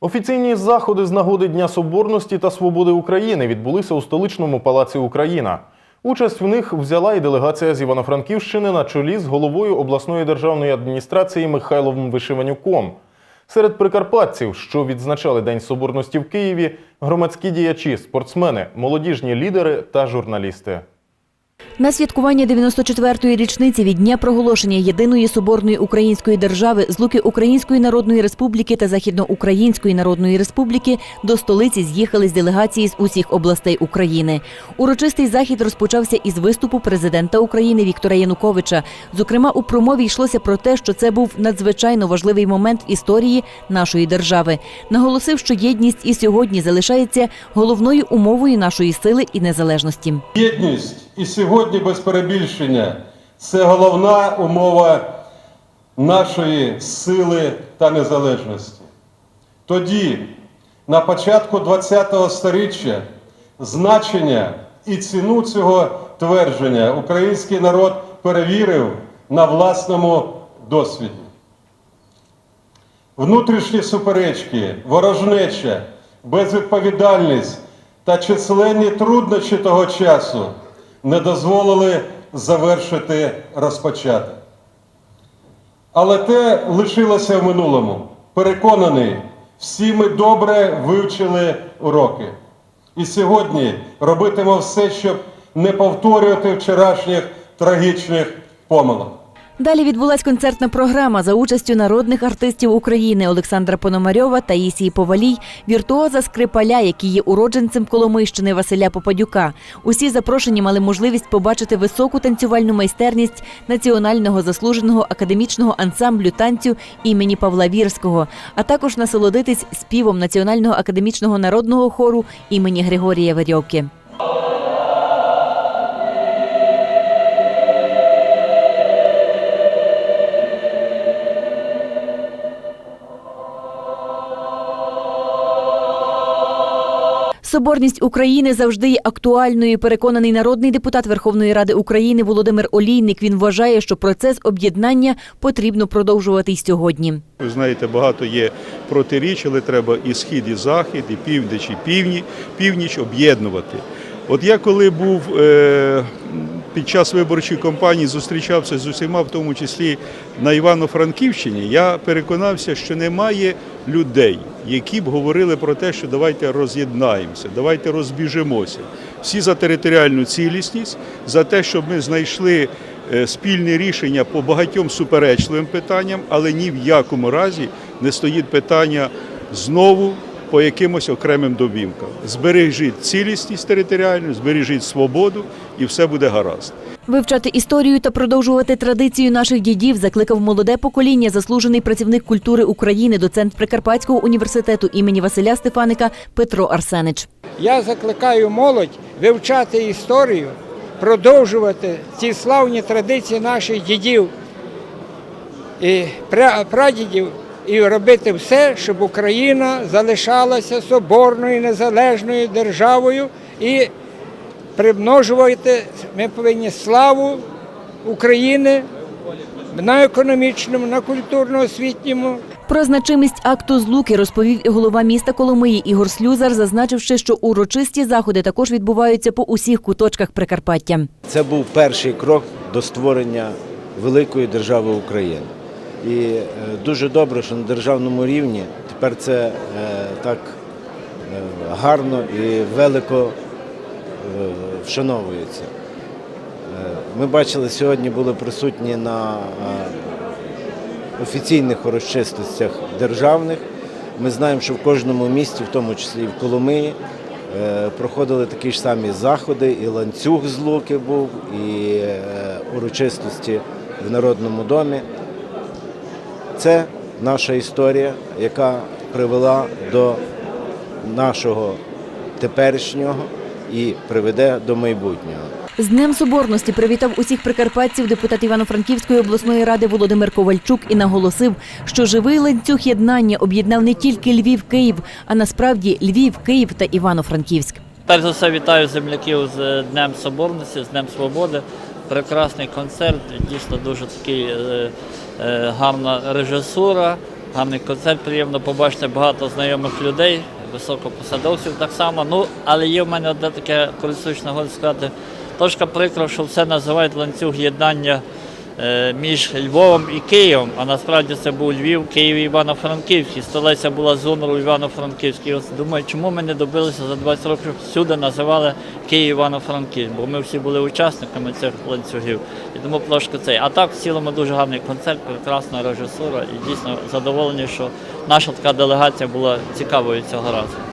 Офіційні заходи з нагоди Дня Соборності та Свободи України відбулися у столичному палаці Україна. Участь в них взяла і делегація з Івано-Франківщини на чолі з головою обласної державної адміністрації Михайловим Вишиванюком. Серед прикарпатців, що відзначали День Соборності в Києві, громадські діячі, спортсмени, молодіжні лідери та журналісти. На святкування 94-ї річниці від дня проголошення єдиної соборної української держави з луки Української Народної Республіки та Західноукраїнської Народної Республіки до столиці з'їхались делегації з усіх областей України. Урочистий захід розпочався із виступу президента України Віктора Януковича. Зокрема, у промові йшлося про те, що це був надзвичайно важливий момент в історії нашої держави. Наголосив, що єдність і сьогодні залишається головною умовою нашої сили і незалежності. Єдність і сьогодні без перебільшення це головна умова нашої сили та незалежності. Тоді, на початку ХХ століття, значення і ціну цього твердження український народ перевірив на власному досвіді. Внутрішні суперечки, ворожнеча, безвідповідальність та численні труднощі того часу не дозволили завершити розпочати. Але те лишилося в минулому. Переконаний, всі ми добре вивчили уроки. І сьогодні робитимо все, щоб не повторювати вчорашніх трагічних помилок. Далі відбулась концертна програма за участю народних артистів України Олександра Пономарьова та Ісії Повалій, віртуоза Скрипаля, який є уродженцем Коломийщини Василя Попадюка. Усі запрошені мали можливість побачити високу танцювальну майстерність національного заслуженого академічного ансамблю танцю імені Павла Вірського, а також насолодитись співом національного академічного народного хору імені Григорія Верьовки. Соборність України завжди є актуальною. Переконаний народний депутат Верховної Ради України Володимир Олійник. Він вважає, що процес об'єднання потрібно продовжувати й сьогодні. Ви знаєте, багато є протиріч, але треба і схід, і захід, і північ, і півні, північ об'єднувати. От я коли був е, під час виборчої кампанії, зустрічався з усіма, в тому числі на Івано-Франківщині, я переконався, що немає людей, які б говорили про те, що давайте роз'єднаємося, давайте розбіжимося. Всі за територіальну цілісність, за те, щоб ми знайшли е, спільне рішення по багатьом суперечливим питанням, але ні в якому разі не стоїть питання знову по якимось окремим добімкам. Збережіть цілісність територіальну, збережіть свободу, і все буде гаразд. Вивчати історію та продовжувати традицію наших дідів закликав молоде покоління, заслужений працівник культури України, доцент Прикарпатського університету імені Василя Стефаника Петро Арсенич. Я закликаю молодь вивчати історію, продовжувати ці славні традиції наших дідів і пра- прадідів, і робити все, щоб Україна залишалася соборною незалежною державою і примножувати ми повинні славу України на економічному, на культурно-освітньому, Про значимість акту злуки розповів і голова міста Коломиї Ігор Слюзар, зазначивши, що урочисті заходи також відбуваються по усіх куточках Прикарпаття. Це був перший крок до створення великої держави України. І е, дуже добре, що на державному рівні тепер це е, так е, гарно і велико вшановується. Ми бачили, сьогодні були присутні на офіційних урочистостях державних. Ми знаємо, що в кожному місті, в тому числі і в Коломиї, проходили такі ж самі заходи, і ланцюг з луки був, і урочистості в Народному домі. Це наша історія, яка привела до нашого теперішнього і приведе до майбутнього. З Днем Соборності привітав усіх прикарпатців депутат Івано-Франківської обласної ради Володимир Ковальчук і наголосив, що живий ланцюг єднання об'єднав не тільки Львів, Київ, а насправді Львів, Київ та Івано-Франківськ. Перш за все вітаю земляків з Днем Соборності, з Днем Свободи. Прекрасний концерт, дійсно дуже такий е, е, гарна режисура, гарний концерт, приємно побачити багато знайомих людей, високопосадовців так само. Ну, але є в мене одне таке користуючне сказати. Трошки прикро, що все називають ланцюг єднання між Львовом і Києвом, а насправді це був Львів, Київ і Івано-Франківський. Столиця була з Унру Івано-Франківський. Ось думаю, чому ми не добилися за 20 років, щоб всюди називали Київ Івано-Франківськ, бо ми всі були учасниками цих ланцюгів. І тому трошки цей. А так в цілому дуже гарний концерт, прекрасна режисура і дійсно задоволені, що наша така делегація була цікавою цього разу.